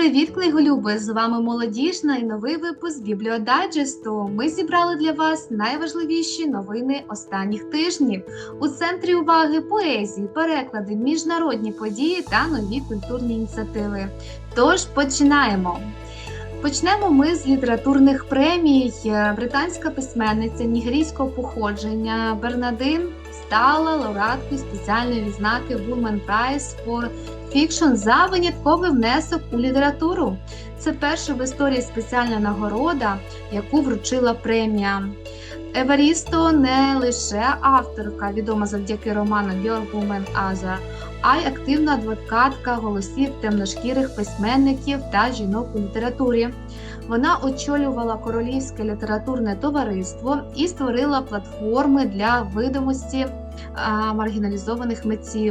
Привіт, книголюби! З вами молодіжна і новий випуск Бібліодайджесту. Ми зібрали для вас найважливіші новини останніх тижнів. У центрі уваги поезії, переклади, міжнародні події та нові культурні ініціативи. Тож починаємо. Почнемо ми з літературних премій. Британська письменниця нігерійського походження Бернадин стала лауреаткою спеціальної відзнаки Women Prize for Fiction за винятковий внесок у літературу. Це перша в історії спеціальна нагорода, яку вручила премія. Еварісто не лише авторка, відома завдяки роману Your Woman Other, а й активна адвокатка голосів темношкірих письменників та жінок у літературі. Вона очолювала королівське літературне товариство і створила платформи для видимості маргіналізованих митців.